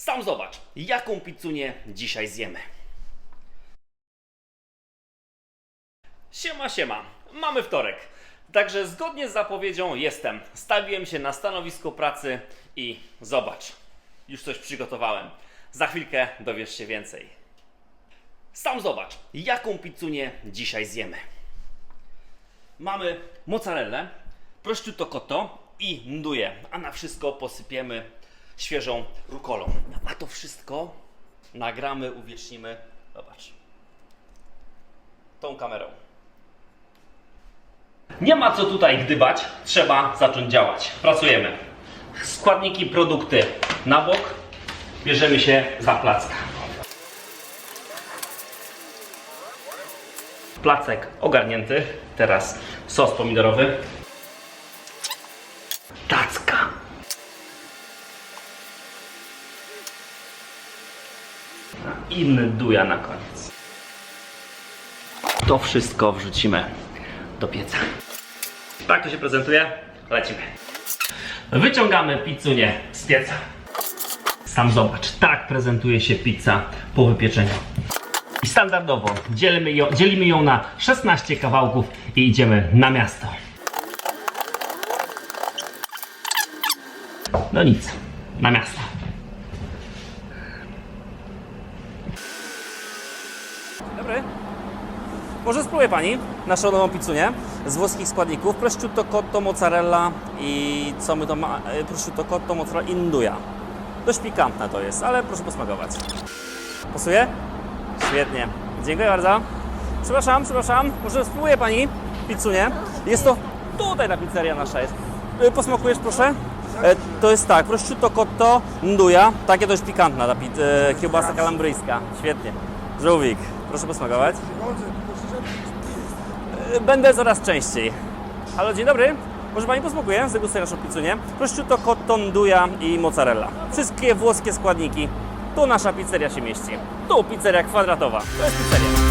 Sam zobacz, jaką pizzunię dzisiaj zjemy. Siema, siema. Mamy wtorek. Także zgodnie z zapowiedzią jestem. Stawiłem się na stanowisko pracy i zobacz. Już coś przygotowałem. Za chwilkę dowiesz się więcej. Sam zobacz, jaką pizzunię dzisiaj zjemy. Mamy mozzarellę, prosciutto cotto i nduje, a na wszystko posypiemy świeżą rukolą. A to wszystko nagramy, uwiecznimy, zobacz, tą kamerą. Nie ma co tutaj gdybać, trzeba zacząć działać. Pracujemy. Składniki, produkty na bok, bierzemy się za placka. Placek ogarnięty, teraz sos pomidorowy. I duja na koniec. To wszystko wrzucimy do pieca. Tak to się prezentuje. Lecimy. Wyciągamy pizzunię z pieca. Sam zobacz, tak prezentuje się pizza po wypieczeniu. I standardowo dzielimy ją, dzielimy ją na 16 kawałków i idziemy na miasto. No nic, na miasto. Dobry. Może spróbuje Pani naszą nową pizzunię z włoskich składników. Prosciutto cotto, mozzarella i co my to ma? E, Prosciutto cotto, mozzarella i nduja. Dość pikantne to jest, ale proszę posmakować. Pasuje? Świetnie. Dziękuję bardzo. Przepraszam, przepraszam. Może spróbuje Pani pizzunię? Jest to tutaj ta pizzeria nasza jest. E, Posmakujesz proszę? E, To jest tak, prosciutto cotto, nduja. Takie dość pikantna ta pi- e, kiełbasa kalambryjska. Świetnie. Żółwik, proszę posmakować. E, Będę coraz częściej. Halo, dzień dobry. Może Pani posmakuje? Zdegustuję naszą pizzunię. Prosciutto cotto, nduja i mozzarella. Wszystkie włoskie składniki. Tu nasza pizzeria się mieści. Tu pizzeria kwadratowa. To jest pizzeria.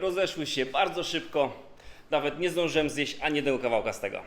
Rozeszły się bardzo szybko. Nawet nie zdążyłem zjeść ani jednego kawałka z tego.